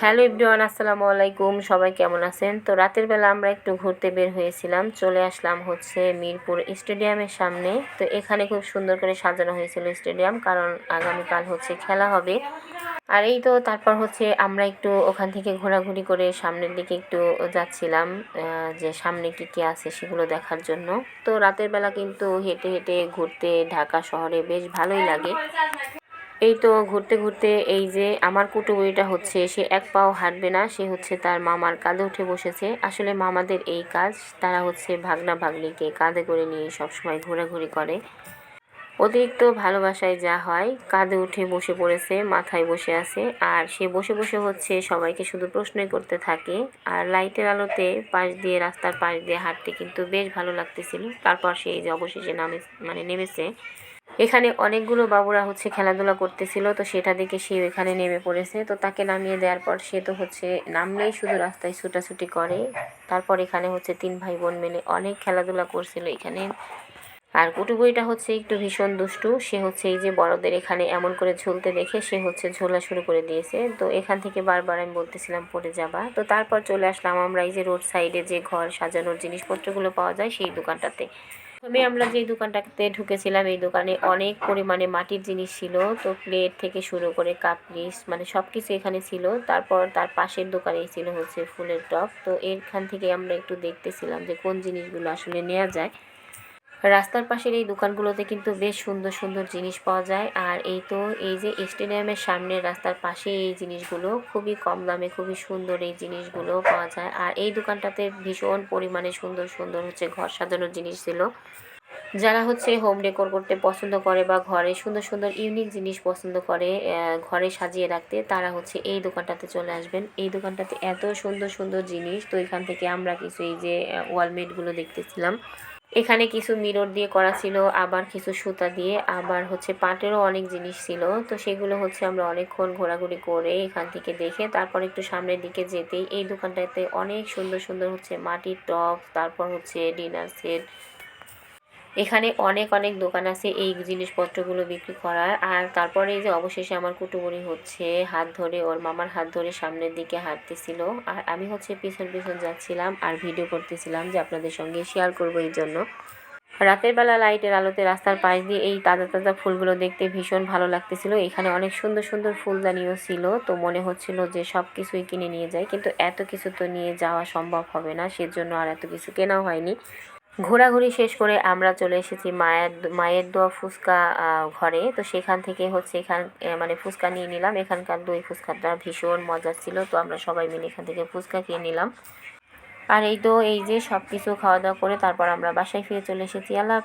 Hello ইবরিওয়ান আসসালামু আলাইকুম। সবাই কেমন আছেন? তো রাতের বেলা আমরা একটু ঘুরতে বের হয়েছিলাম। চলে আসলাম হচ্ছে মিরপুর স্টেডিয়ামের সামনে। তো এখানে খুব সুন্দর করে সাজানো হয়েছিল স্টেডিয়াম, কারণ আগামীকাল হচ্ছে খেলা হবে। আর এই তো তারপর হচ্ছে আমরা একটু ওখান থেকে ঘোরাঘুরি করে সামনের দিকে একটু যাচ্ছিলাম যে সামনে কি কি আছে সেগুলো দেখার জন্য। তো রাতের বেলা কিন্তু হেঁটে হেঁটে ঘুরতে ঢাকা শহরে বেশ ভালোই লাগে। এই তো ঘুরতে ঘুরতে এই যে আমার কুটুবইটা হচ্ছে, সে এক পাও হাঁটবে না, সে হচ্ছে তার মামার কাঁধে উঠে বসেছে। আসলে মামাদের এই কাজ, তারা হচ্ছে ভাগনা ভাগ্নিকে কাঁধে করে নিয়ে সবসময় ঘোরাঘুরি করে। অতিরিক্ত ভালোবাসায় যা হয়, কাঁধে উঠে বসে পড়েছে, মাথায় বসে আছে। আর সে বসে বসে হচ্ছে সবাইকে শুধু প্রশ্নই করতে থাকে। আর লাইটের আলোতে পাশ দিয়ে, রাস্তার পাশ দিয়ে হাঁটতে কিন্তু বেশ ভালো লাগতেছিল। তারপর সে যে অবশেষে নামে মানে নেমেছে। এখানে অনেকগুলো বাবুরা হচ্ছে খেলাধুলা করতেছিল, তো সেটা দেখে সে এখানে নেমে পড়েছে। তো তাকে নামিয়ে দেওয়ার পর সে তো হচ্ছে নামলেই শুধু রাস্তায় ছুটাছুটি করে। তারপর এখানে হচ্ছে তিন ভাই বোন মিলে অনেক খেলাধুলা করছিল এখানে। আর কুটুবইটা হচ্ছে একটু ভীষণ দুষ্টু। সে হচ্ছে এই যে বড়দের এখানে এমন করে ঝুলতে দেখে সে হচ্ছে ঝোলা শুরু করে দিয়েছে। তো এখান থেকে বারবার আমি বলতেছিলাম, পড়ে যাবা। তো তারপর চলে আসলাম আমরা এই যে রোড সাইডে যে ঘর সাজানোর জিনিসপত্রগুলো পাওয়া যায় সেই দোকানটাতে। প্রথমে আমরা যে দোকানটাতে ঢুকেছিলাম, এই দোকানে অনেক পরিমাণে মাটির জিনিস ছিল। তো প্লেট থেকে শুরু করে কাপ পিস মানে সব কিছু এখানে ছিল। তারপর তার পাশের দোকানেই ছিল হচ্ছে ফুলের টপ তো এখান থেকে আমরা একটু দেখতেছিলাম যে কোন জিনিসগুলো আসলে নেওয়া যায়। রাস্তার পাশের এই দোকানগুলোতে কিন্তু বেশ সুন্দর সুন্দর জিনিস পাওয়া যায়। আর এই তো, এই যে স্টেডিয়ামের সামনে রাস্তার পাশে এই জিনিসগুলো, খুবই কম দামে খুবই সুন্দর এই জিনিসগুলো পাওয়া যায়। আর এই দোকানটাতে ভীষণ পরিমাণে সুন্দর সুন্দর হচ্ছে ঘর সাজানোর জিনিস ছিল। যারা হচ্ছে হোম ডেকোর করতে পছন্দ করে বা ঘরে সুন্দর সুন্দর ইউনিক জিনিস পছন্দ করে ঘরে সাজিয়ে রাখতে, তারা হচ্ছে এই দোকানটাতে চলে আসবেন। এই দোকানটাতে এত সুন্দর সুন্দর জিনিস, তো এখান থেকে আমরা কিছু এই যে ওয়ালমেটগুলো দেখতেছিলাম। এখানে কিছু মিরর দিয়ে করা ছিল, আবার কিছু সুতা দিয়ে, আবার হচ্ছে পাটেরও অনেক জিনিস ছিল। তো সেগুলো হচ্ছে আমরা অনেকক্ষণ ঘোরাঘুরি করে এখান থেকে দেখে তারপর একটু সামনের দিকে যেতেই এই দোকানটাতে অনেক সুন্দর সুন্দর হচ্ছে মাটির টপ তারপর হচ্ছে ডিনার সেট এখানে অনেক অনেক দোকান আছে এই জিনিসপত্রগুলো বিক্রি করার। আর তারপরে এই যে অবশেষে আমার কুটুবুড়ি হচ্ছে, হাত ধরে ওর মামার হাত ধরে সামনের দিকে হাঁটতেছিল। আর আমি হচ্ছে পিছন পিছন যাচ্ছিলাম আর ভিডিও করতেছিলাম যে আপনাদের সঙ্গে শেয়ার করব এই জন্য। রাতের বেলা লাইটের আলোতে রাস্তার পাশ দিয়ে এই তাজা তাজা ফুলগুলো দেখতে ভীষণ ভালো লাগতেছিল। এখানে অনেক সুন্দর সুন্দর ফুলদানিও ছিল, তো মনে হচ্ছিল যে সব কিছুই কিনে নিয়ে যাই। কিন্তু এত কিছু তো নিয়ে যাওয়া সম্ভব হবে না, সেজন্য আর এত কিছু কেনাও হয়নি। ঘোরাঘুরি শেষ করে আমরা চলে এসেছি মায়ের মায়ের দোয়া ফুচকা ঘরে। তো সেখান থেকে হচ্ছে এখান মানে ফুচকা নিয়ে নিলাম। এখানকার দই ফুচকাটা ভীষণ মজার ছিল। তো আমরা সবাই মিলে এখান থেকে ফুচকা খেয়ে নিলাম। আর এই তো, এই যে সব কিছু খাওয়া দাওয়া করে তারপর আমরা বাসায় ফিরে চলে এসেছি। আল্লাহ।